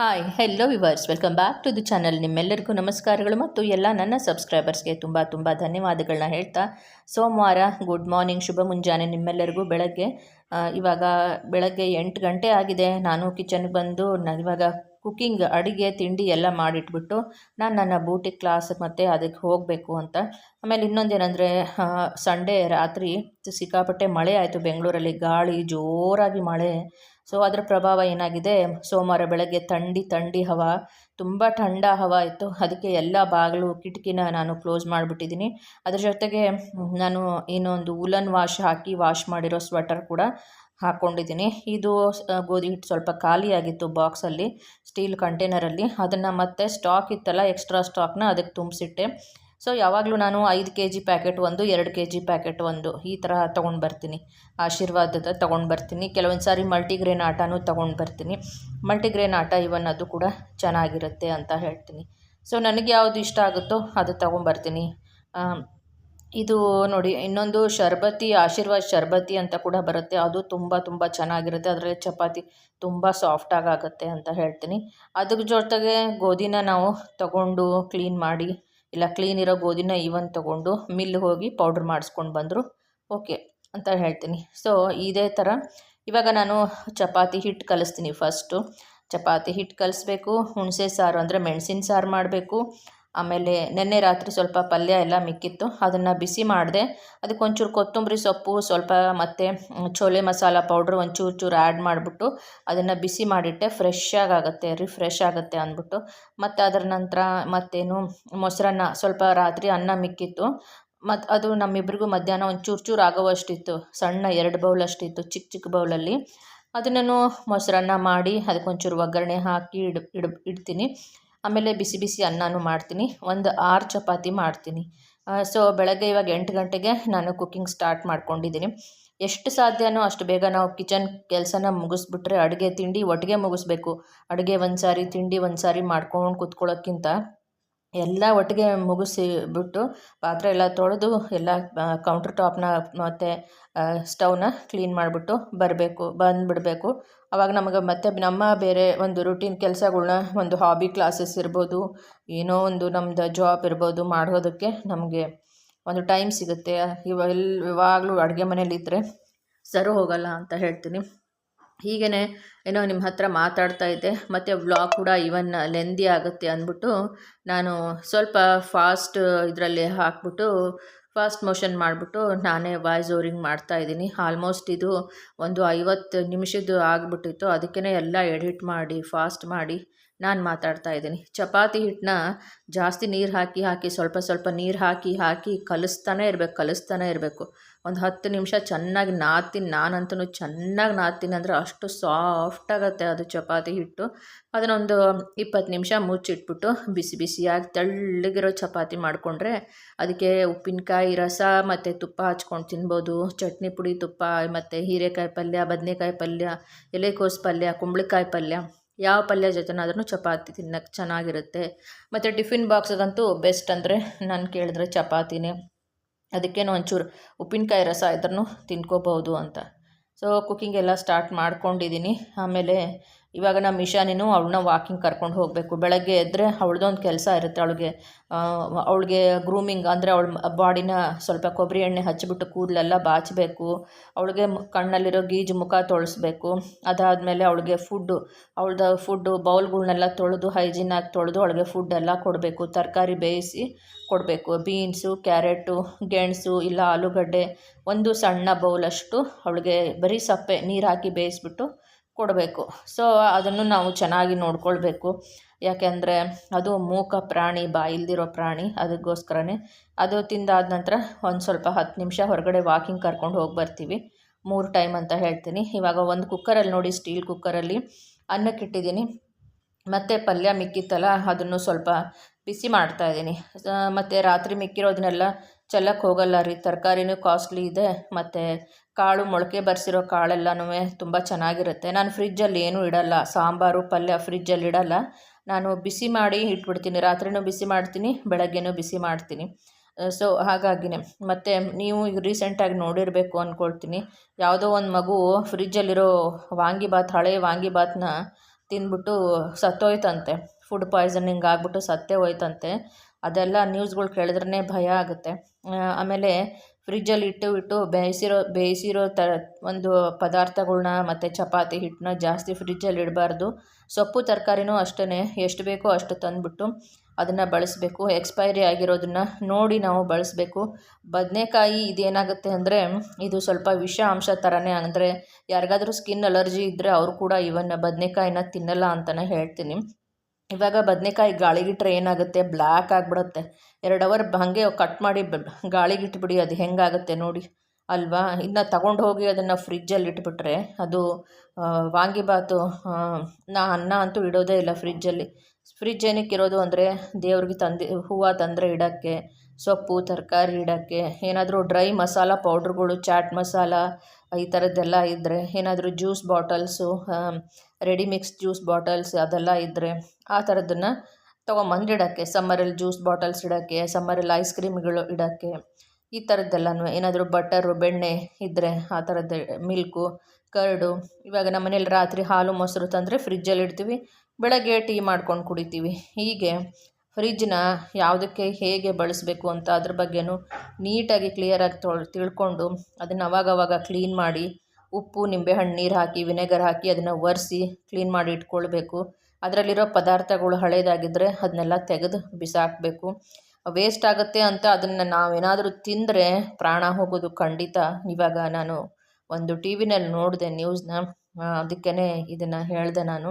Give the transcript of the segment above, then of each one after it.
Hi hello viewers welcome back to the channel ನಿಮ್ಮೆಲ್ಲರಿಗೂ ನಮಸ್ಕಾರಗಳು ಮತ್ತು ಎಲ್ಲ ನನ್ನ ಸಬ್ಸ್ಕ್ರೈಬರ್ಸ್ಗೆ ತುಂಬ ತುಂಬ ಧನ್ಯವಾದಗಳನ್ನ ಹೇಳ್ತಾ ಸೋಮವಾರ ಗುಡ್ ಮಾರ್ನಿಂಗ್ ಶುಭ ಮುಂಜಾನೆ ನಿಮ್ಮೆಲ್ಲರಿಗೂ ಬೆಳಗ್ಗೆ. ಇವಾಗ ಬೆಳಗ್ಗೆ ಎಂಟು ಗಂಟೆ ಆಗಿದೆ. ನಾನು ಕಿಚನ್ಗೆ ಬಂದು ನಾನು ಇವಾಗ ಕುಕ್ಕಿಂಗ್ ಅಡುಗೆ, ತಿಂಡಿ ಎಲ್ಲ ಮಾಡಿಟ್ಬಿಟ್ಟು ನಾನು ನನ್ನ ಬೂಟಿ ಕ್ಲಾಸ್ ಮತ್ತು ಅದಕ್ಕೆ ಹೋಗಬೇಕು ಅಂತ. ಆಮೇಲೆ ಇನ್ನೊಂದೇನೆಂದರೆ ಸಂಡೇ ರಾತ್ರಿ ಸಿಕ್ಕಾಪಟ್ಟೆ ಮಳೆ ಆಯಿತು. ಬೆಂಗಳೂರಲ್ಲಿ ಗಾಳಿ ಜೋರಾಗಿ ಮಳೆ. ಸೊ ಅದರ ಪ್ರಭಾವ ಏನಾಗಿದೆ? ಸೋಮವಾರ ಬೆಳಗ್ಗೆ ಥಂಡಿ ಥಂಡಿ ಹವಾ, ತುಂಬ ಥಂಡ ಹವ ಇತ್ತು. ಅದಕ್ಕೆ ಎಲ್ಲ ಬಾಗಿಲು, ಕಿಟಕಿನ ನಾನು ಕ್ಲೋಸ್ ಮಾಡಿಬಿಟ್ಟಿದ್ದೀನಿ. ಅದ್ರ ಜೊತೆಗೆ ನಾನು ಇನ್ನೊಂದು ಉಲನ್ ವಾಶ್ ಹಾಕಿ ವಾಶ್ ಮಾಡಿರೋ ಸ್ವೆಟರ್ ಕೂಡ ಹಾಕ್ಕೊಂಡಿದ್ದೀನಿ ಇದು ಗೋಧಿ ಹಿಟ್ಟು ಸ್ವಲ್ಪ ಖಾಲಿಯಾಗಿತ್ತು ಬಾಕ್ಸಲ್ಲಿ, ಸ್ಟೀಲ್ ಕಂಟೈನರಲ್ಲಿ. ಅದನ್ನು ಮತ್ತೆ ಸ್ಟಾಕ್ ಇತ್ತಲ್ಲ, ಎಕ್ಸ್ಟ್ರಾ ಸ್ಟಾಕ್ನ ಅದಕ್ಕೆ ತುಂಬಿಸಿಟ್ಟೆ. ಸೊ ಯಾವಾಗಲೂ ನಾನು ಐದು ಕೆ ಜಿ ಪ್ಯಾಕೆಟ್ ಒಂದು, ಎರಡು ಕೆ ಜಿ ಪ್ಯಾಕೆಟ್ ಒಂದು, ಈ ಥರ ತೊಗೊಂಡು ಬರ್ತೀನಿ. ಆಶೀರ್ವಾದದ ತೊಗೊಂಡು ಬರ್ತೀನಿ. ಕೆಲವೊಂದು ಸಾರಿ ಮಲ್ಟಿಗ್ರೇನ್ ಆಟನೂ ತೊಗೊಂಡು ಬರ್ತೀನಿ. ಮಲ್ಟಿಗ್ರೇನ್ ಆಟ ಇವನ್ ಅದು ಕೂಡ ಚೆನ್ನಾಗಿರುತ್ತೆ ಅಂತ ಹೇಳ್ತೀನಿ. ಸೊ ನನಗೆ ಯಾವುದು ಇಷ್ಟ ಆಗುತ್ತೋ ಅದು ತೊಗೊಂಬರ್ತೀನಿ ಇದು ನೋಡಿ, ಇನ್ನೊಂದು ಶರ್ಬತಿ, ಆಶೀರ್ವಾದ ಶರ್ಬತಿ ಅಂತ ಕೂಡ ಬರುತ್ತೆ. ಅದು ತುಂಬ ತುಂಬ ಚೆನ್ನಾಗಿರುತ್ತೆ. ಅದರಲ್ಲಿ ಚಪಾತಿ ತುಂಬ ಸಾಫ್ಟಾಗಿ ಆಗುತ್ತೆ ಅಂತ ಹೇಳ್ತೀನಿ. ಅದ್ರ ಜೊತೆಗೆ ಗೋಧಿನ ನಾವು ತಗೊಂಡು ಕ್ಲೀನ್ ಮಾಡಿ ಇಲ್ಲ ಕ್ಲೀನ್ ಇರೋ ಗೋಧಿನ ಇವನ್ ತೊಗೊಂಡು ಮಿಲ್ ಹೋಗಿ ಪೌಡ್ರ್ ಮಾಡಿಸ್ಕೊಂಡು ಬಂದರು. ಓಕೆ ಅಂತ ಹೇಳ್ತೀನಿ. ಸೊ ಇದೇ ಥರ ಇವಾಗ ನಾನು ಚಪಾತಿ ಹಿಟ್ಟು ಕಲಿಸ್ತೀನಿ ಫಸ್ಟು ಚಪಾತಿ ಹಿಟ್ಟು ಕಲಿಸ್ಬೇಕು, ಹುಣಸೆ ಸಾರು ಅಂದರೆ ಮೆಣಸಿನ ಸಾರು ಮಾಡಬೇಕು. ಆಮೇಲೆ ನೆನ್ನೆ ರಾತ್ರಿ ಸ್ವಲ್ಪ ಪಲ್ಯ ಎಲ್ಲ ಮಿಕ್ಕಿತ್ತು, ಅದನ್ನು ಬಿಸಿ ಮಾಡಿದೆ. ಅದಕ್ಕೆ ಒಂಚೂರು ಕೊತ್ತಂಬರಿ ಸೊಪ್ಪು, ಸ್ವಲ್ಪ ಮತ್ತು ಚೋಲೆ ಮಸಾಲ ಪೌಡ್ರ್ ಒಂಚೂರು ಚೂರು ಆ್ಯಡ್ ಮಾಡಿಬಿಟ್ಟು ಅದನ್ನು ಬಿಸಿ ಮಾಡಿಟ್ಟೆ. ಫ್ರೆಶ್ ಆಗುತ್ತೆ ರಿಫ್ರೆಶ್ ಆಗುತ್ತೆ ಅಂದ್ಬಿಟ್ಟು. ಮತ್ತು ಅದರ ನಂತರ ಮತ್ತೇನು, ಮೊಸರನ್ನ ಸ್ವಲ್ಪ ರಾತ್ರಿ ಅನ್ನ ಮಿಕ್ಕಿತ್ತು. ಮತ್ತು ಅದು ನಮ್ಮಿಬ್ರಿಗೂ ಮಧ್ಯಾಹ್ನ ಒಂದು ಚೂರು ಚೂರು ಆಗೋವಷ್ಟಿತ್ತು. ಸಣ್ಣ ಎರಡು ಬೌಲ್ ಅಷ್ಟಿತ್ತು ಚಿಕ್ಕ ಚಿಕ್ಕ ಬೌಲಲ್ಲಿ ಅದನ್ನೂ ಮೊಸರನ್ನ ಮಾಡಿ ಅದಕ್ಕೊಂಚೂರು ಒಗ್ಗರಣೆ ಹಾಕಿ ಇಡ್ ಇಡ್, ಇಡ್ತೀನಿ. ಆಮೇಲೆ ಬಿಸಿ ಬಿಸಿ ಅನ್ನನೂ ಮಾಡ್ತೀನಿ. ಒಂದು ಆರು ಚಪಾತಿ ಮಾಡ್ತೀನಿ. ಸೊ ಬೆಳಗ್ಗೆ ಇವಾಗ ಎಂಟು ಗಂಟೆಗೆ ನಾನು ಕುಕ್ಕಿಂಗ್ ಸ್ಟಾರ್ಟ್ ಮಾಡ್ಕೊಂಡಿದ್ದೀನಿ. ಎಷ್ಟು ಸಾಧ್ಯನೋ ಅಷ್ಟು ಬೇಗ ನಾವು ಕಿಚನ್ ಕೆಲಸನ ಮುಗಿಸ್ಬಿಟ್ರೆ ಅಡುಗೆ ತಿಂಡಿ ಒಟ್ಟಿಗೆ ಮುಗಿಸ್ಬೇಕು. ಅಡುಗೆ ಒಂದು ಸಾರಿ ತಿಂಡಿ ಒಂದು ಸಾರಿ ಮಾಡ್ಕೊಂಡು ಕೂತ್ಕೊಳ್ಳೋಕ್ಕಿಂತ ಎಲ್ಲ ಒಟ್ಟಿಗೆ ಮುಗಿಸಿ ಬಿಟ್ಟು ಪಾತ್ರೆ ಎಲ್ಲ ತೊಳೆದು ಎಲ್ಲ ಕೌಂಟ್ರ್ ಟಾಪ್ನ ಮತ್ತು ಸ್ಟವ್ನ ಕ್ಲೀನ್ ಮಾಡಿಬಿಟ್ಟು ಬರಬೇಕು, ಬಂದುಬಿಡಬೇಕು. ಆವಾಗ ನಮಗೆ ಮತ್ತೆ ನಮ್ಮ ಬೇರೆ ಒಂದು ರುಟೀನ್ ಕೆಲಸಗಳ್ನ ಒಂದು ಹಾಬಿ ಕ್ಲಾಸಸ್ ಇರ್ಬೋದು, ಏನೋ ಒಂದು ನಮ್ಮದು ಜಾಬ್ ಇರ್ಬೋದು ಮಾಡೋದಕ್ಕೆ ನಮಗೆ ಒಂದು ಟೈಮ್ ಸಿಗುತ್ತೆ. ಇವಾಗ ಇವಾಗಲೂ ಅಡುಗೆ ಅಡುಗೆ ಮನೇಲಿದ್ದರೆ ಸರಿ ಹೋಗಲ್ಲ ಅಂತ ಹೇಳ್ತೀನಿ. ಹೀಗೇ ಏನೋ ನಿಮ್ಮ ಹತ್ರ ಮಾತಾಡ್ತಾ ಇದ್ದೆ, ಮತ್ತು ವ್ಲಾಗ್ ಕೂಡ ಇವನ್ ಲೆಂದಿ ಆಗುತ್ತೆ ಅಂದ್ಬಿಟ್ಟು ನಾನು ಸ್ವಲ್ಪ ಫಾಸ್ಟ್ ಇದರಲ್ಲಿ ಹಾಕ್ಬಿಟ್ಟು ಫಾಸ್ಟ್ ಮೋಷನ್ ಮಾಡಿಬಿಟ್ಟು ನಾನೇ ವಾಯ್ಸ್ ಓರಿಂಗ್ ಮಾಡ್ತಾ ಇದ್ದೀನಿ. ಆಲ್ಮೋಸ್ಟ್ ಇದು ಒಂದು ಐವತ್ತು ನಿಮಿಷದ್ದು ಆಗಿಬಿಟ್ಟಿತ್ತು. ಅದಕ್ಕೇ ಎಲ್ಲ ಎಡಿಟ್ ಮಾಡಿ ಫಾಸ್ಟ್ ಮಾಡಿ. ನಾನು ಮಾತಾಡ್ತಾ ಇದ್ದೀನಿ. ಚಪಾತಿ ಹಿಟ್ಟನ್ನ ಜಾಸ್ತಿ ನೀರು ಹಾಕಿ ಹಾಕಿ, ಸ್ವಲ್ಪ ಸ್ವಲ್ಪ ನೀರು ಹಾಕಿ ಹಾಕಿ ಕಲಿಸ್ತಾನೆ ಇರಬೇಕು ಕಲಿಸ್ತಾನೆ ಇರಬೇಕು. ಒಂದು ಹತ್ತು ನಿಮಿಷ ಚೆನ್ನಾಗಿ ನಾದ್ತೀನಿ. ನಾನಂತೂ ಚೆನ್ನಾಗಿ ನಾದ್ತೀನಿ ಅಂದರೆ ಅಷ್ಟು ಸಾಫ್ಟ್ ಆಗುತ್ತೆ ಅದು ಚಪಾತಿ ಹಿಟ್ಟು. ಅದನ್ನೊಂದು ಇಪ್ಪತ್ತು ನಿಮಿಷ ಮುಚ್ಚಿಟ್ಬಿಟ್ಟು ಬಿಸಿ ಬಿಸಿಯಾಗಿ ತೆಳ್ಳಗಿರೋ ಚಪಾತಿ ಮಾಡಿಕೊಂಡ್ರೆ ಅದಕ್ಕೆ ಉಪ್ಪಿನಕಾಯಿ ರಸ ಮತ್ತು ತುಪ್ಪ ಹಚ್ಕೊಂಡು ತಿನ್ಬೋದು. ಚಟ್ನಿ ಪುಡಿ ತುಪ್ಪ ಮತ್ತು ಹೀರೆಕಾಯಿ ಪಲ್ಯ, ಬದನೆಕಾಯಿ ಪಲ್ಯ, ಎಲೆಕೋಸು ಪಲ್ಯ, ಕುಂಬಳಕಾಯಿ ಪಲ್ಯ. ಯಾವ ಪಲ್ಯ ಜೊತೆನಾದ್ರೂ ಚಪಾತಿ ತಿನ್ನೋಕ್ಕೆ ಚೆನ್ನಾಗಿರುತ್ತೆ. ಮತ್ತು ಟಿಫಿನ್ ಬಾಕ್ಸ್ಗಂತೂ ಬೆಸ್ಟ್ ಅಂದರೆ ನಾನು ಕೇಳಿದ್ರೆ ಚಪಾತಿನೇ. ಅದಕ್ಕೇನೋ ಒಂಚೂರು ಉಪ್ಪಿನಕಾಯಿ ರಸ ಇದ್ರೂ ತಿನ್ಕೋಬೋದು ಅಂತ. ಸೊ ಕುಕ್ಕಿಂಗ್ ಎಲ್ಲ ಸ್ಟಾರ್ಟ್ ಮಾಡ್ಕೊಂಡಿದ್ದೀನಿ ಆಮೇಲೆ ಇವಾಗ ನಮ್ಮ ಇಶಾನಿನೂ ಅವಳನ್ನ ವಾಕಿಂಗ್ ಕರ್ಕೊಂಡು ಹೋಗಬೇಕು. ಬೆಳಗ್ಗೆ ಎದ್ದರೆ ಅವಳದೊಂದು ಕೆಲಸ ಇರುತ್ತೆ ಅವಳಿಗೆ. ಅವಳಿಗೆ ಗ್ರೂಮಿಂಗ್ ಅಂದರೆ ಅವಳ ಬಾಡಿನ ಸ್ವಲ್ಪ ಕೊಬ್ಬರಿ ಎಣ್ಣೆ ಹಚ್ಚಿಬಿಟ್ಟು ಕೂದಲೆಲ್ಲ ಬಾಚಬೇಕು. ಅವಳಿಗೆ ಕಣ್ಣಲ್ಲಿರೋ ಗೀಜು ಮುಖ ತೊಳಸ್ಬೇಕು. ಅದಾದಮೇಲೆ ಅವಳಿಗೆ ಫುಡ್ಡು ಅವಳ್ದು ಫುಡ್ಡು ಬೌಲ್ಗಳನ್ನೆಲ್ಲ ತೊಳೆದು ಹೈಜೀನಾಗಿ ತೊಳೆದು ಅವಳಿಗೆ ಫುಡ್ ಎಲ್ಲ ಕೊಡಬೇಕು. ತರಕಾರಿ ಬೇಯಿಸಿ ಕೊಡಬೇಕು. ಬೀನ್ಸು ಕ್ಯಾರೆಟು ಗೆಣಸು, ಇಲ್ಲ ಆಲೂಗಡ್ಡೆ. ಒಂದು ಸಣ್ಣ ಬೌಲಷ್ಟು ಅವಳಿಗೆ ಬರೀ ಸಪ್ಪೆ ನೀರು ಹಾಕಿ ಬೇಯಿಸ್ಬಿಟ್ಟು ಕೊಡಬೇಕು. ಸೊ ಅದನ್ನು ನಾವು ಚೆನ್ನಾಗಿ ನೋಡ್ಕೊಳ್ಬೇಕು. ಯಾಕೆಂದರೆ ಅದು ಮೂಕ ಪ್ರಾಣಿ, ಬಾಯಿಲ್ದಿರೋ ಪ್ರಾಣಿ, ಅದಕ್ಕೋಸ್ಕರನೇ ಅದು ತಿಂದಾದ ನಂತರ ಒಂದು ಸ್ವಲ್ಪ ಹತ್ತು ನಿಮಿಷ ಹೊರಗಡೆ ವಾಕಿಂಗ್ ಕರ್ಕೊಂಡು ಹೋಗಿ ಬರ್ತೀವಿ. ಮೂರು ಟೈಮ್ ಅಂತ ಹೇಳ್ತೀನಿ. ಇವಾಗ ಒಂದು ಕುಕ್ಕರಲ್ಲಿ ನೋಡಿ ಸ್ಟೀಲ್ ಕುಕ್ಕರಲ್ಲಿ ಅನ್ನಕ್ಕಿಟ್ಟಿದ್ದೀನಿ ಮತ್ತು ಪಲ್ಯ ಮಿಕ್ಕಿತ್ತಲ್ಲ, ಅದನ್ನು ಸ್ವಲ್ಪ ಬಿಸಿ ಮಾಡ್ತಾಯಿದ್ದೀನಿ ಮತ್ತು ರಾತ್ರಿ ಮಿಕ್ಕಿರೋದನ್ನೆಲ್ಲ ಚೆಲ್ಲಕ್ಕೆ ಹೋಗಲ್ಲ ರೀ. ತರಕಾರಿನೂ ಕಾಸ್ಟ್ಲಿ ಇದೆ. ಮತ್ತು ಕಾಳು ಮೊಳಕೆ ಬರ್ಸಿರೋ ಕಾಳೆಲ್ಲನೂ ತುಂಬ ಚೆನ್ನಾಗಿರುತ್ತೆ. ನಾನು ಫ್ರಿಜ್ಜಲ್ಲಿ ಏನೂ ಇಡಲ್ಲ. ಸಾಂಬಾರು, ಪಲ್ಯ ಫ್ರಿಜ್ಜಲ್ಲಿ ಇಡಲ್ಲ. ನಾನು ಬಿಸಿ ಮಾಡಿ ಇಟ್ಬಿಡ್ತೀನಿ. ರಾತ್ರಿನೂ ಬಿಸಿ ಮಾಡ್ತೀನಿ, ಬೆಳಗ್ಗೆನೂ ಬಿಸಿ ಮಾಡ್ತೀನಿ. ಸೊ, ಹಾಗಾಗಿನೇ. ಮತ್ತು ನೀವು ರೀಸೆಂಟಾಗಿ ನೋಡಿರಬೇಕು ಅಂದ್ಕೊಳ್ತೀನಿ ಯಾವುದೋ ಒಂದು ಮಗು ಫ್ರಿಜ್ಜಲ್ಲಿರೋ ವಾಂಗಿಬಾತ್ ಹಳೆ ವಾಂಗಿಬಾತನ್ನ ತಿಂದ್ಬಿಟ್ಟು ಸತ್ತೋಯ್ತಂತೆ. ಫುಡ್ ಪಾಯ್ಸನಿಂಗ್ ಆಗಿಬಿಟ್ಟು ಸತ್ತೇ ಹೋಯ್ತಂತೆ. ಅದೆಲ್ಲ ನ್ಯೂಸ್ಗಳು ಕೇಳಿದ್ರೇ ಭಯ ಆಗುತ್ತೆ. ಆಮೇಲೆ ಫ್ರಿಜ್ಜಲ್ಲಿ ಇಟ್ಟು ಇಟ್ಟು ಬೇಯಿಸಿರೋ ಬೇಯಿಸಿರೋ ತ, ಒಂದು ಪದಾರ್ಥಗಳ್ನ ಮತ್ತು ಚಪಾತಿ ಹಿಟ್ಟನ್ನ ಜಾಸ್ತಿ ಫ್ರಿಜ್ಜಲ್ಲಿ ಇಡಬಾರ್ದು. ಸೊಪ್ಪು ತರಕಾರಿನೂ ಅಷ್ಟೇ ಎಷ್ಟು ಬೇಕೋ ಅಷ್ಟು ತಂದುಬಿಟ್ಟು ಅದನ್ನು ಬಳಸಬೇಕು. ಎಕ್ಸ್ಪೈರಿ ಆಗಿರೋದನ್ನು ನೋಡಿ ನಾವು ಬಳಸಬೇಕು. ಬದನೆಕಾಯಿ ಇದೇನಾಗುತ್ತೆ ಅಂದರೆ, ಇದು ಸ್ವಲ್ಪ ವಿಷ ಅಂಶ ಥರನೇ ಅಂದರೆ, ಯಾರಿಗಾದರೂ ಸ್ಕಿನ್ ಅಲರ್ಜಿ ಇದ್ದರೆ ಅವರು ಕೂಡ ಇವನ್ನ ಬದನೆಕಾಯಿನ ತಿನ್ನಲ್ಲ ಅಂತಲೇ ಹೇಳ್ತೀನಿ. ಇವಾಗ ಬದನೆಕಾಯಿ ಗಾಳಿಗಿಟ್ರೆ ಏನಾಗುತ್ತೆ? ಬ್ಲ್ಯಾಕ್ ಆಗಿಬಿಡುತ್ತೆ. ಎರಡು ಅವರ್ ಹಾಗೆ ಕಟ್ ಮಾಡಿ ಗಾಳಿಗಿಟ್ಬಿಡಿ, ಅದು ಹೆಂಗಾಗುತ್ತೆ ನೋಡಿ. ಅಲ್ವಾ? ಇನ್ನು ತಗೊಂಡು ಹೋಗಿ ಅದನ್ನು ಫ್ರಿಜ್ಜಲ್ಲಿ ಇಟ್ಬಿಟ್ರೆ ಅದು ವಾಂಗಿಬಾತು ನಾ ಅನ್ನ ಅಂತೂ ಇಡೋದೇ ಇಲ್ಲ ಫ್ರಿಜ್ಜಲ್ಲಿ. ಫ್ರಿಜ್ ಏನಕ್ಕೆ ಇರೋದು ಅಂದರೆ, ದೇವ್ರಿಗೆ ತಂದು, ಹೂವು ತಂದರೆ ಇಡೋಕ್ಕೆ, ಸೊಪ್ಪು, ತರಕಾರಿ ಇಡೋಕ್ಕೆ, ಏನಾದರೂ ಡ್ರೈ ಮಸಾಲ ಪೌಡ್ರ್ಗಳು, ಚಾಟ್ ಮಸಾಲ, ಈ ಥರದ್ದೆಲ್ಲ ಇದ್ದರೆ ಏನಾದರೂ juice bottles ready mix juice bottles ಅದೆಲ್ಲ ಇದ್ದರೆ ಆ ಥರದ್ದನ್ನು ತೊಗೊಂಬಂದು ಇಡೋಕ್ಕೆ ಸಮ್ಮರಲ್ಲಿ ಜ್ಯೂಸ್ ಬಾಟಲ್ಸ್ ಇಡೋಕ್ಕೆ ಸಮ್ಮರಲ್ಲಿ ಐಸ್ ಕ್ರೀಮ್ಗಳು ಇಡೋಕ್ಕೆ, ಈ ಥರದ್ದೆಲ್ಲನೂ. ಏನಾದರೂ ಬಟರು ಬೆಣ್ಣೆ ಇದ್ದರೆ ಆ ಥರದ್ದು ಮಿಲ್ಕು ಕರ್ಡು ಇವಾಗ ನಮ್ಮ ಮನೇಲಿ ರಾತ್ರಿ ಹಾಲು ಮೊಸರು ತಂದರೆ ಫ್ರಿಜ್ಜಲ್ಲಿ ಇಡ್ತೀವಿ, ಬೆಳಗ್ಗೆ ಟೀ ಮಾಡ್ಕೊಂಡು ಕುಡಿತೀವಿ. ಹೀಗೆ ಫ್ರಿಜ್ನ ಯಾವುದಕ್ಕೆ ಹೇಗೆ ಬಳಸಬೇಕು ಅಂತ ಅದ್ರ ಬಗ್ಗೆನೂ ನೀಟಾಗಿ ಕ್ಲಿಯರಾಗಿ ತೊಳ್, ತಿಳ್ಕೊಂಡು ಅದನ್ನು ಅವಾಗವಾಗ ಕ್ಲೀನ್ ಮಾಡಿ ಉಪ್ಪು ನಿಂಬೆಹಣ್ಣು ನೀರು ಹಾಕಿ, ವಿನೆಗರ್ ಹಾಕಿ ಅದನ್ನು ಒರೆಸಿ ಕ್ಲೀನ್ ಮಾಡಿ ಇಟ್ಕೊಳ್ಬೇಕು. ಅದರಲ್ಲಿರೋ ಪದಾರ್ಥಗಳು ಹಳೇದಾಗಿದ್ದರೆ ಅದನ್ನೆಲ್ಲ ತೆಗೆದು ಬಿಸಾಕಬೇಕು. ವೇಸ್ಟ್ ಆಗುತ್ತೆ ಅಂತ ಅದನ್ನು ನಾವೇನಾದರೂ ತಿಂದರೆ ಪ್ರಾಣ ಹೋಗೋದು ಖಂಡಿತ. ಇವಾಗ ನಾನು ಒಂದು ಟಿ ವಿನಲ್ಲಿ ನೋಡಿದೆ ನ್ಯೂಸ್ನ ಅದಕ್ಕೇ ಇದನ್ನು ಹೇಳಿದೆ ನಾನು.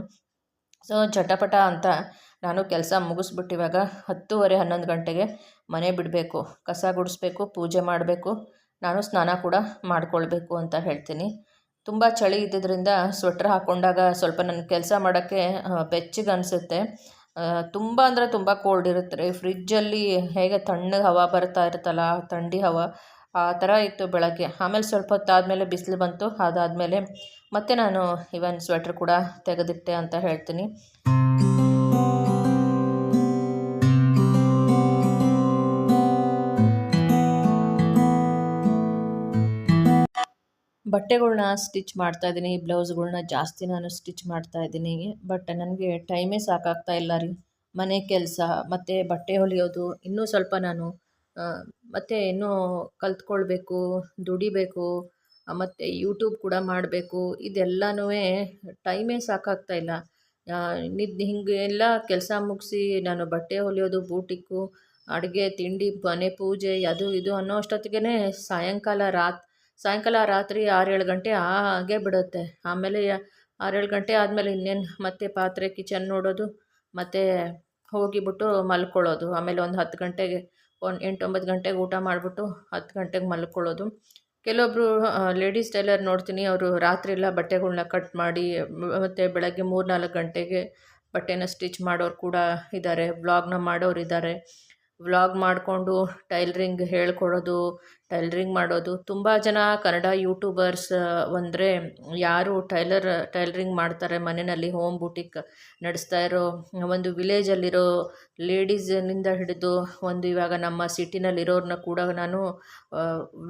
ಸೊ ಚಟಪಟ ಅಂತ ನಾನು ಕೆಲಸ ಮುಗಿಸ್ಬಿಟ್ಟು ಇವಾಗ ಹತ್ತೂವರೆ, ಹನ್ನೊಂದು ಗಂಟೆಗೆ ಮನೆ ಬಿಡಬೇಕು. ಕಸ ಗುಡಿಸ್ಬೇಕು, ಪೂಜೆ ಮಾಡಬೇಕು. ನಾನು ಸ್ನಾನ ಕೂಡ ಮಾಡಿಕೊಳ್ಬೇಕು ಅಂತ ಹೇಳ್ತೀನಿ. ತುಂಬ ಚಳಿ ಇದ್ದಿದ್ದರಿಂದ ಸ್ವೆಟ್ರ್ ಹಾಕ್ಕೊಂಡಾಗ ಸ್ವಲ್ಪ ನನ್ನ ಕೆಲಸ ಮಾಡೋಕ್ಕೆ ಬೆಚ್ಚಗೆ ಅನಿಸುತ್ತೆ. ತುಂಬ ಅಂದರೆ ತುಂಬ ಕೋಲ್ಡ್ ಇರುತ್ತೆ ರೀ. ಫ್ರಿಜ್ಜಲ್ಲಿ ಹೇಗೆ ತಣ್ಣಗೆ ಹವಾ ಬರ್ತಾ ಇರುತ್ತಲ್ಲ, ಥಂಡಿ ಹವಾ, ಆ ಥರ ಇತ್ತು ಬೆಳಗ್ಗೆ. ಆಮೇಲೆ ಸ್ವಲ್ಪ ಹೊತ್ತಾದಮೇಲೆ ಬಿಸಿಲು ಬಂತು. ಅದಾದಮೇಲೆ ಮತ್ತೆ ನಾನು ಇವನ್ ಸ್ವೆಟ್ರ್ ಕೂಡ ತೆಗೆದಿಟ್ಟೆ ಅಂತ ಹೇಳ್ತೀನಿ. ಬಟ್ಟೆಗಳ್ನ ಸ್ಟಿಚ್ ಮಾಡ್ತಾ ಇದ್ದೀನಿ, ಬ್ಲೌಸ್ಗಳ್ನ ಜಾಸ್ತಿ ನಾನು ಸ್ಟಿಚ್ ಮಾಡ್ತಾ ಇದ್ದೀನಿ. ಬಟ್ ನನಗೆ ಟೈಮೇ ಸಾಕಾಗ್ತಾ ಇಲ್ಲ ರೀ. ಮನೆ ಕೆಲಸ, ಮತ್ತು ಬಟ್ಟೆ ಹೊಲಿಯೋದು, ಇನ್ನೂ ಸ್ವಲ್ಪ ನಾನು ಮತ್ತು ಇನ್ನೂ ಕಲ್ತ್ಕೊಳ್ಬೇಕು, ದುಡಿಬೇಕು ಮತ್ತು ಯೂಟ್ಯೂಬ್ ಕೂಡ ಮಾಡಬೇಕು. ಇದೆಲ್ಲನೂ ಟೈಮೇ ಸಾಕಾಗ್ತಾ ಇಲ್ಲ. ನಿದ್ದು ಹಿಂಗೆಲ್ಲ ಕೆಲಸ ಮುಗಿಸಿ ನಾನು ಬಟ್ಟೆ ಹೊಲಿಯೋದು, ಬೂಟಿಕ್ಕು, ಅಡುಗೆ, ತಿಂಡಿ, ಮನೆ ಪೂಜೆ, ಅದು ಇದು ಅನ್ನೋ ಅಷ್ಟೊತ್ತಿಗೆ ಸಾಯಂಕಾಲ ರಾತ್ ಸಾಯಂಕಾಲ ರಾತ್ರಿ ಆರು ಏಳು ಗಂಟೆ ಹಾಗೆ ಬಿಡುತ್ತೆ. ಆಮೇಲೆ ಆರೇಳು ಗಂಟೆ ಆದಮೇಲೆ ಇನ್ನೇನು ಮತ್ತೆ ಪಾತ್ರೆ, ಕಿಚನ್ ನೋಡೋದು, ಮತ್ತು ಹೋಗಿಬಿಟ್ಟು ಮಲ್ಕೊಳ್ಳೋದು. ಆಮೇಲೆ ಒಂದು ಹತ್ತು ಗಂಟೆಗೆ, ಒಂದು ಎಂಟು ಒಂಬತ್ತು ಗಂಟೆಗೆ ಊಟ ಮಾಡಿಬಿಟ್ಟು ಹತ್ತು ಗಂಟೆಗೆ ಮಲ್ಕೊಳ್ಳೋದು. ಕೆಲವೊಬ್ಬರು ಲೇಡೀಸ್ ಟೈಲರ್ ನೋಡ್ತೀನಿ, ಅವರು ರಾತ್ರಿ ಎಲ್ಲ ಬಟ್ಟೆಗಳನ್ನ ಕಟ್ ಮಾಡಿ, ಮತ್ತು ಬೆಳಗ್ಗೆ ಮೂರು ನಾಲ್ಕು ಗಂಟೆಗೆ ಬಟ್ಟೆನ ಸ್ಟಿಚ್ ಮಾಡೋರು ಕೂಡ ಇದ್ದಾರೆ ವ್ಲಾಗ್ನ ಮಾಡೋರು ಇದ್ದಾರೆ ವ್ಲಾಗ್ ಮಾಡಿಕೊಂಡು ಟೈಲ್ರಿಂಗ್ ಹೇಳ್ಕೊಡೋದು ಟೈಲ್ರಿಂಗ್ ಮಾಡೋದು. ತುಂಬ ಜನ ಕನ್ನಡ ಯೂಟ್ಯೂಬರ್ಸ್ ಅಂದರೆ ಯಾರು ಟೈಲರ್, ಟೈಲರಿಂಗ್ ಮಾಡ್ತಾರೆ, ಮನೆಯಲ್ಲಿ ಹೋಮ್ ಬುಟಿಕ್ ನಡೆಸ್ತಾ ಇರೋ ಒಂದು ವಿಲೇಜಲ್ಲಿರೋ ಲೇಡೀಸ್ನಿಂದ ಹಿಡಿದು ಒಂದು ಇವಾಗ ನಮ್ಮ ಸಿಟಿನಲ್ಲಿರೋರನ್ನ ಕೂಡ ನಾನು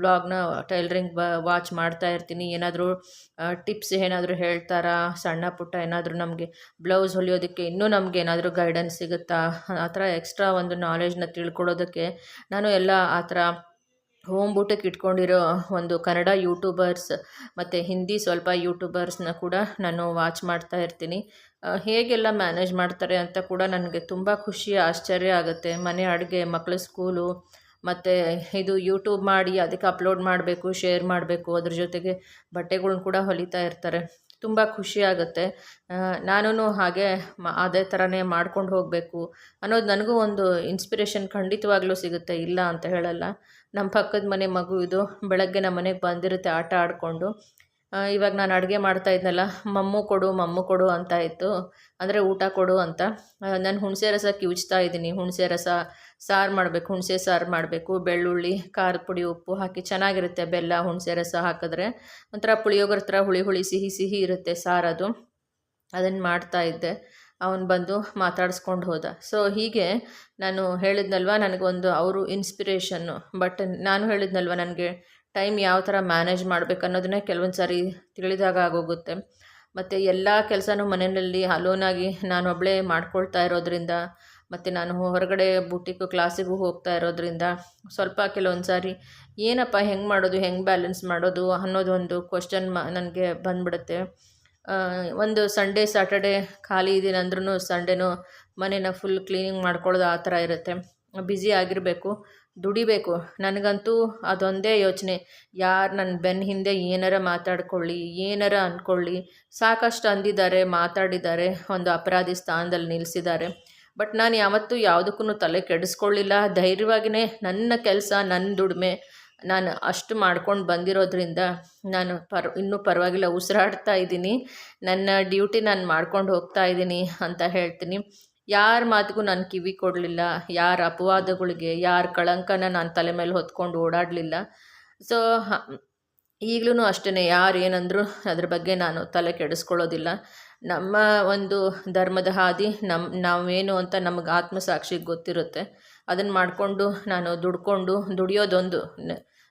ವ್ಲಾಗ್ನ ಟೈಲರಿಂಗ್ ಬ ವಾಚ್ ಮಾಡ್ತಾ ಇರ್ತೀನಿ. ಏನಾದರೂ ಟಿಪ್ಸ್ ಏನಾದರೂ ಹೇಳ್ತಾರಾ? ಸಣ್ಣ ಪುಟ್ಟ ಏನಾದರೂ ನಮಗೆ ಬ್ಲೌಸ್ ಹೊಲಿಯೋದಕ್ಕೆ ಇನ್ನೂ ನಮಗೆ ಏನಾದರೂ ಗೈಡೆನ್ಸ್ ಸಿಗುತ್ತಾ? ಆ ಥರ ಎಕ್ಸ್ಟ್ರಾ ಒಂದು ನಾಲೆಜ್ನ ತಿಳ್ಕೊಳ್ಳೋದಕ್ಕೆ ನಾನು ಎಲ್ಲ ಆ ಥರ ಹೋಮ್ ಬೂಟಕ್ಕೆ ಇಟ್ಕೊಂಡಿರೋ ಒಂದು ಕನ್ನಡ ಯೂಟ್ಯೂಬರ್ಸ್ ಮತ್ತು ಹಿಂದಿ ಸ್ವಲ್ಪ ಯೂಟ್ಯೂಬರ್ಸ್ನ ಕೂಡ ನಾನು ವಾಚ್ ಮಾಡ್ತಾ ಇರ್ತೀನಿ. ಹೇಗೆಲ್ಲ ಮ್ಯಾನೇಜ್ ಮಾಡ್ತಾರೆ ಅಂತ ಕೂಡ ನನಗೆ ತುಂಬ ಖುಷಿ, ಆಶ್ಚರ್ಯ ಆಗುತ್ತೆ. ಮನೆ ಅಡುಗೆ ಮಕ್ಕಳ ಸ್ಕೂಲು ಮತ್ತು ಇದು ಯೂಟ್ಯೂಬ್ ಮಾಡಿ ಅದಕ್ಕೆ ಅಪ್ಲೋಡ್ ಮಾಡಬೇಕು, ಶೇರ್ ಮಾಡಬೇಕು, ಅದ್ರ ಜೊತೆಗೆ ಬಟ್ಟೆಗಳ್ನ ಕೂಡ ಹೊಲಿತಾ ಇರ್ತಾರೆ. ತುಂಬ ಖುಷಿ ಆಗುತ್ತೆ. ನಾನು ಹಾಗೆ ಮ, ಅದೇ ಥರನೇ ಮಾಡ್ಕೊಂಡು ಹೋಗಬೇಕು ಅನ್ನೋದು ನನಗೂ ಒಂದು ಇನ್ಸ್ಪಿರೇಷನ್ ಖಂಡಿತವಾಗ್ಲೂ ಸಿಗುತ್ತೆ. ಇಲ್ಲ ಅಂತ ಹೇಳಲ್ಲ. ನಮ್ಮ ಪಕ್ಕದ ಮನೆ ಮಗು ಇದು, ಬೆಳಗ್ಗೆ ನಮ್ಮ ಮನೆಗೆ ಬಂದಿರುತ್ತೆ ಆಟ ಆಡಿಕೊಂಡು. ಇವಾಗ ನಾನು ಅಡುಗೆ ಮಾಡ್ತಾ ಇದ್ನಲ್ಲ, ಮಮ್ಮು ಕೊಡು ಮಮ್ಮು ಕೊಡು ಅಂತ ಇತ್ತು. ಅಂದರೆ ಊಟ ಕೊಡು ಅಂತ. ನಾನು ಹುಣಸೆ ರಸ ಕಿವುಚ್ತಾ ಇದ್ದೀನಿ, ಹುಣಸೆ ರಸ. ಸಾರು ಮಾಡಬೇಕು, ಹುಣಸೆ ಸಾರು ಮಾಡಬೇಕು. ಬೆಳ್ಳುಳ್ಳಿ, ಖಾರದ ಪುಡಿ, ಉಪ್ಪು ಹಾಕಿ ಚೆನ್ನಾಗಿರುತ್ತೆ ಬೆಲ್ಲ, ಹುಣಸೆ ರಸ ಹಾಕಿದ್ರೆ. ಒಂಥರ ಪುಳಿಯೋಗರ ಥರ ಹುಳಿ ಹುಳಿ ಸಿಹಿ ಸಿಹಿ ಇರುತ್ತೆ ಸಾರದು ಅದನ್ನು ಮಾಡ್ತಾ ಇದ್ದೆ. ಅವನು ಬಂದು ಮಾತಾಡಿಸ್ಕೊಂಡು ಹೋದ. ಸೊ ಹೀಗೆ ನಾನು ಹೇಳಿದ್ನಲ್ವ, ನನಗೊಂದು ಅವರು ಇನ್ಸ್ಪಿರೇಷನ್ನು ಬಟ್ ನಾನು ಹೇಳಿದ್ನಲ್ವ, ನನಗೆ ಟೈಮ್ ಯಾವ ಥರ ಮ್ಯಾನೇಜ್ ಮಾಡಬೇಕು ಅನ್ನೋದನ್ನೇ ಕೆಲವೊಂದು ಸಾರಿ ತಿಳಿದಾಗ ಆಗೋಗುತ್ತೆ. ಮತ್ತು ಎಲ್ಲ ಕೆಲಸನೂ ಮನೆಯಲ್ಲಿ ಅಲೋನಾಗಿ ನಾನೊಬ್ಬಳೇ ಮಾಡ್ಕೊಳ್ತಾ ಇರೋದ್ರಿಂದ, ಮತ್ತು ನಾನು ಹೊರಗಡೆ ಬುಟಿಕ್ ಕ್ಲಾಸಿಗೂ ಹೋಗ್ತಾ ಇರೋದ್ರಿಂದ ಸ್ವಲ್ಪ ಕೆಲವೊಂದು ಸಾರಿ ಏನಪ್ಪ, ಹೆಂಗೆ ಮಾಡೋದು, ಹೆಂಗೆ ಬ್ಯಾಲೆನ್ಸ್ ಮಾಡೋದು ಅನ್ನೋದೊಂದು ಕ್ವಶನ್ ಮ ನನಗೆ ಬಂದ್ಬಿಡುತ್ತೆ. ಒಂದು ಸಂಡೇ ಸ್ಯಾಟರ್ಡೇ ಖಾಲಿ ಇದ್ದೀನಿ ಅಂದ್ರೂ ಸಂಡೇನೂ ಮನೇನ ಫುಲ್ ಕ್ಲೀನಿಂಗ್ ಮಾಡ್ಕೊಳ್ಳೋದು ಆ ಥರ ಇರುತ್ತೆ. ಬ್ಯುಸಿ ಆಗಿರಬೇಕು, ದುಡಿಬೇಕು. ನನಗಂತೂ ಅದೊಂದೇ ಯೋಚನೆ. ಯಾರು ನನ್ನ ಬೆನ್ನ ಹಿಂದೆ ಏನಾರ ಮಾತಾಡ್ಕೊಳ್ಳಿ, ಏನಾರ ಅಂದ್ಕೊಳ್ಳಿ ಸಾಕಷ್ಟು ಅಂದಿದ್ದಾರೆ, ಮಾತಾಡಿದ್ದಾರೆ, ಒಂದು ಅಪರಾಧಿ ಸ್ಥಾನದಲ್ಲಿ ನಿಲ್ಲಿಸಿದ್ದಾರೆ ಬಟ್ ನಾನು ಯಾವತ್ತೂ ಯಾವುದಕ್ಕೂ ತಲೆ ಕೆಡಿಸ್ಕೊಳ್ಳಿಲ್ಲ. ಧೈರ್ಯವಾಗಿಯೇ ನನ್ನ ಕೆಲಸ ನನ್ನ ದುಡಿಮೆ. ನಾನು ಅಷ್ಟು ಮಾಡ್ಕೊಂಡು ಬಂದಿರೋದ್ರಿಂದ ನಾನು ಪರ್, ಇನ್ನೂ ಪರವಾಗಿಲ್ಲ, ಉಸಿರಾಡ್ತಾ ಇದ್ದೀನಿ. ನನ್ನ ಡ್ಯೂಟಿ ನಾನು ಮಾಡ್ಕೊಂಡು ಹೋಗ್ತಾ ಇದ್ದೀನಿ ಅಂತ ಹೇಳ್ತೀನಿ. ಯಾರ ಮಾತಿಗೂ ನಾನು ಕಿವಿ ಕೊಡಲಿಲ್ಲ, ಯಾರ ಅಪವಾದಗಳಿಗೆ, ಯಾರ ಕಳಂಕನ ನಾನು ತಲೆ ಮೇಲೆ ಹೊತ್ಕೊಂಡು ಓಡಾಡಲಿಲ್ಲ. ಸೊ ಈಗಲೂ ಅಷ್ಟೇ ಯಾರು ಏನಂದರೂ ಅದ್ರ ಬಗ್ಗೆ ನಾನು ತಲೆ ಕೆಡಿಸ್ಕೊಳ್ಳೋದಿಲ್ಲ. ನಮ್ಮ ಒಂದು ಧರ್ಮದ ಹಾದಿ ನಮ್ಮ ನಾವೇನು ಅಂತ ನಮಗೆ ಆತ್ಮಸಾಕ್ಷಿಗೆ ಗೊತ್ತಿರುತ್ತೆ. ಅದನ್ನು ಮಾಡಿಕೊಂಡು ನಾನು ದುಡ್ಕೊಂಡು ದುಡಿಯೋದೊಂದು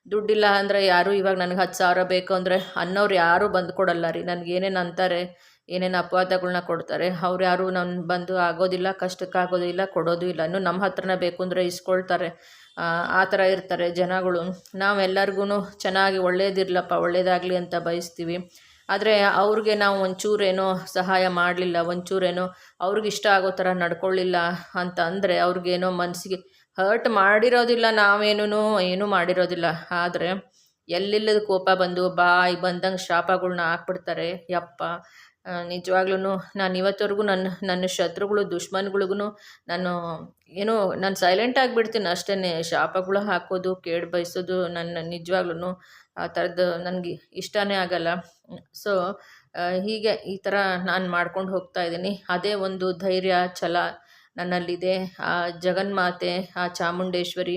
ದುಡ್ಡಿಲ್ಲ ಅಂದರೆ ಯಾರು ಇವಾಗ ನನಗೆ ಹತ್ತು ಸಾವಿರ ಬೇಕು ಅಂದರೆ ಅನ್ನೋರು ಯಾರೂ ಬಂದು ಕೊಡಲ್ಲ ರೀ. ನನಗೆ ಏನೇನು ಅಂತಾರೆ ಏನೇನು ಅಪವಾದಗಳನ್ನ ಕೊಡ್ತಾರೆ ಅವ್ರು ಯಾರು ನನ್ನ ಬಂದು ಆಗೋದಿಲ್ಲ ಕಷ್ಟಕ್ಕಾಗೋದಿಲ್ಲ ಕೊಡೋದು ಇಲ್ಲ. ಇನ್ನು ನಮ್ಮ ಹತ್ರನೇ ಬೇಕು ಅಂದರೆ ಇಸ್ಕೊಳ್ತಾರೆ ಆ, ಥರ ಇರ್ತಾರೆ ಜನಗಳು. ನಾವೆಲ್ಲರಿಗೂ ಚೆನ್ನಾಗಿ ಒಳ್ಳೇದಿರ್ಲಪ್ಪ ಒಳ್ಳೇದಾಗಲಿ ಅಂತ ಬಯಸ್ತೀವಿ. ಆದರೆ ಅವ್ರಿಗೆ ನಾವು ಒಂಚೂರೇನೋ ಸಹಾಯ ಮಾಡಲಿಲ್ಲ ಒಂಚೂರೇನೋ ಅವ್ರಿಗೆ ಇಷ್ಟ ಆಗೋ ಥರ ನಡ್ಕೊಳ್ಳಿಲ್ಲ ಅಂತ ಅಂದರೆ ಅವ್ರಿಗೇನೋ ಮನಸ್ಸಿಗೆ ಹರ್ಟ್ ಮಾಡಿರೋದಿಲ್ಲ ನಾವೇನೂ ಏನೂ ಮಾಡಿರೋದಿಲ್ಲ. ಆದರೆ ಎಲ್ಲಿಲ್ಲದ ಕೋಪ ಬಂದು ಬಾಯಿ ಬಂದಂಗೆ ಶಾಪಗಳನ್ನ ಹಾಕ್ಬಿಡ್ತಾರೆ. ಯಪ್ಪ. ನಿಜವಾಗ್ಲೂ ನಾನು ಇವತ್ತವರೆಗೂ ನನ್ನ ನನ್ನ ಶತ್ರುಗಳು ದುಶ್ಮನ್ಗಳಿಗೂ ನಾನು ಏನು, ನಾನು ಸೈಲೆಂಟ್ ಆಗಿಬಿಡ್ತೀನಿ ಅಷ್ಟೇ ಶಾಪಗಳು ಹಾಕೋದು, ಕೇಡ್ ಬಯಸೋದು ನನ್ನ ನಿಜವಾಗ್ಲೂ ಆ ಥರದ್ದು ನನಗೆ ಇಷ್ಟನೇ ಆಗಲ್ಲ. ಸೊ ಹೀಗೆ ಈ ಥರ ನಾನು ಮಾಡ್ಕೊಂಡು ಹೋಗ್ತಾ ಇದ್ದೀನಿ. ಅದೇ ಒಂದು ಧೈರ್ಯ, ಛಲ ನನ್ನಲ್ಲಿದೆ. ಆ ಜಗನ್ಮಾತೆ, ಆ ಚಾಮುಂಡೇಶ್ವರಿ,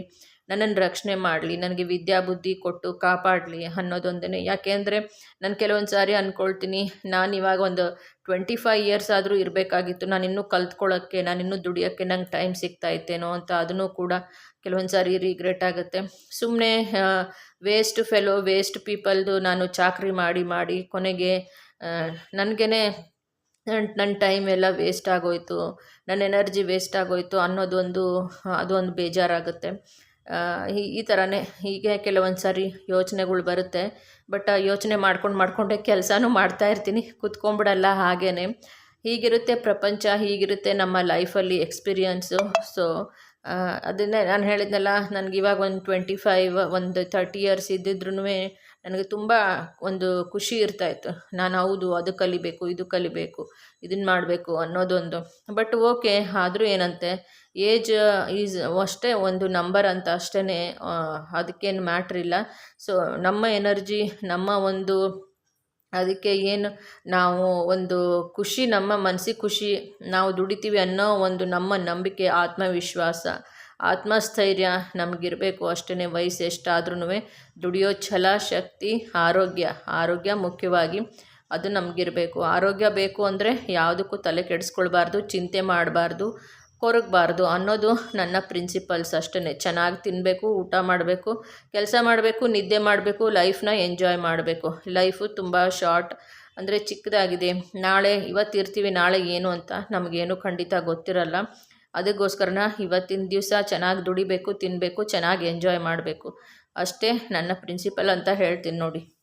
ನನ್ನನ್ನು ರಕ್ಷಣೆ ಮಾಡಲಿ, ನನಗೆ ವಿದ್ಯಾ ಬುದ್ಧಿ ಕೊಟ್ಟು ಕಾಪಾಡಲಿ ಅನ್ನೋದೊಂದೇ ಯಾಕೆಂದರೆ ನಾನು ಕೆಲವೊಂದು ಸಾರಿ ಅಂದ್ಕೊಳ್ತೀನಿ ನಾನು ಇವಾಗ ಒಂದು ಟ್ವೆಂಟಿ ಫೈವ್ ಇಯರ್ಸ್ ಆದರೂ ಇರಬೇಕಾಗಿತ್ತು. ನಾನು ಇನ್ನೂ ಕಲ್ತ್ಕೊಳ್ಳೋಕ್ಕೆ ನಾನು ಇನ್ನೂ ದುಡಿಯೋಕ್ಕೆ ನಂಗೆ ಟೈಮ್ ಸಿಗ್ತಾ ಇತ್ತೇನೋ ಅಂತ ಅದನ್ನು ಕೂಡ ಕೆಲವೊಂದು ಸಾರಿ ರಿಗ್ರೆಟ್ ಆಗುತ್ತೆ. ಸುಮ್ಮನೆ ವೇಸ್ಟ್ ಫೆಲೋ ವೇಸ್ಟ್ ಪೀಪಲ್ದು ನಾನು ಚಾಕ್ರಿ ಮಾಡಿ ಮಾಡಿ ಕೊನೆಗೆ ನನಗೇ ನನ್ನ ಟೈಮ್ ಎಲ್ಲ ವೇಸ್ಟ್ ಆಗೋಯ್ತು. ನನ್ನ ಎನರ್ಜಿ ವೇಸ್ಟ್ ಆಗೋಯ್ತು ಅನ್ನೋದೊಂದು ಅದೊಂದು ಬೇಜಾರಾಗುತ್ತೆ. ಈ ಈ ಥರನೇ ಹೀಗೆ ಕೆಲವೊಂದು ಸಾರಿ ಯೋಚನೆಗಳು ಬರುತ್ತೆ. ಬಟ್ ಯೋಚನೆ ಮಾಡ್ಕೊಂಡು, ಮಾಡಿಕೊಂಡೆ ಕೆಲಸನೂ ಮಾಡ್ತಾ ಇರ್ತೀನಿ. ಕುತ್ಕೊಂಡ್ಬಿಡಲ್ಲ ಹಾಗೇ ಹೀಗಿರುತ್ತೆ ಪ್ರಪಂಚ, ಹೀಗಿರುತ್ತೆ ನಮ್ಮ ಲೈಫಲ್ಲಿ ಎಕ್ಸ್ಪೀರಿಯನ್ಸು ಸೊ ಅದನ್ನೇ ನಾನು ಹೇಳಿದ್ನಲ್ಲ, ನನಗೆ ಇವಾಗ ಒಂದು ಟ್ವೆಂಟಿ ಫೈವ್ ಒಂದು ತರ್ಟಿ ಇಯರ್ಸ್ ಇದ್ದಿದ್ರೂ ನನಗೆ ತುಂಬ ಒಂದು ಖುಷಿ ಇರ್ತಾಯಿತ್ತು ನಾನು ಹೌದು, ಅದು ಕಲಿಬೇಕು, ಇದು ಕಲಿಬೇಕು ಇದನ್ನು ಮಾಡಬೇಕು ಅನ್ನೋದೊಂದು. ಬಟ್ ಓಕೆ ಆದರೂ ಏನಂತೆ ಏಜ್ ಈಸ್ ಅಷ್ಟೇ ಒಂದು ನಂಬರ್ ಅಂತ ಅಷ್ಟೇ ಅದಕ್ಕೇನು ಮ್ಯಾಟ್ರ್ ಇಲ್ಲ. ಸೊ ನಮ್ಮ ಎನರ್ಜಿ ನಮ್ಮ ಒಂದು, ಅದಕ್ಕೆ ಏನು, ನಾವು ಒಂದು ಖುಷಿ, ನಮ್ಮ ಮನಸ್ಸಿಗೆ ಖುಷಿ, ನಾವು ದುಡಿತೀವಿ ಅನ್ನೋ ಒಂದು ನಮ್ಮ ನಂಬಿಕೆ, ಆತ್ಮವಿಶ್ವಾಸ ಆತ್ಮಸ್ಥೈರ್ಯ ನಮಗಿರಬೇಕು. ಅಷ್ಟೇ ವಯಸ್ಸು ಎಷ್ಟಾದ್ರೂ ದುಡಿಯೋ ಛಲ, ಶಕ್ತಿ, ಆರೋಗ್ಯ. ಆರೋಗ್ಯ ಮುಖ್ಯವಾಗಿ ಅದು ನಮಗಿರಬೇಕು. ಆರೋಗ್ಯ ಬೇಕು ಅಂದರೆ ಯಾವುದಕ್ಕೂ ತಲೆ ಕೆಡಿಸ್ಕೊಳ್ಬಾರ್ದು, ಚಿಂತೆ ಮಾಡಬಾರ್ದು, ಕೊರಗಬಾರ್ದು ಅನ್ನೋದು ನನ್ನ ಪ್ರಿನ್ಸಿಪಲ್ಸ್ ಅಷ್ಟೇ ಚೆನ್ನಾಗಿ ತಿನ್ನಬೇಕು ಊಟ ಮಾಡಬೇಕು, ಕೆಲಸ ಮಾಡಬೇಕು, ನಿದ್ದೆ ಮಾಡಬೇಕು, ಲೈಫ್ನ ಎಂಜಾಯ್ ಮಾಡಬೇಕು. ಲೈಫು ತುಂಬ ಶಾರ್ಟ್ ಅಂದರೆ ಚಿಕ್ಕದಾಗಿದೆ. ನಾಳೆ ಇವತ್ತು ಇರ್ತೀವಿ ನಾಳೆ ಏನು ಅಂತ ನಮಗೇನು ಖಂಡಿತ ಗೊತ್ತಿರಲ್ಲ. ಅದಕ್ಕೋಸ್ಕರನ ಇವತ್ತಿನ ದಿವಸ ಚೆನ್ನಾಗಿ ದುಡಿಬೇಕು ತಿನ್ನಬೇಕು ಚೆನ್ನಾಗಿ ಎಂಜಾಯ್ ಮಾಡಬೇಕು. ಅಷ್ಟೇ ನನ್ನ ಪ್ರಿನ್ಸಿಪಲ್ ಅಂತ ಹೇಳ್ತೀನಿ ನೋಡಿ.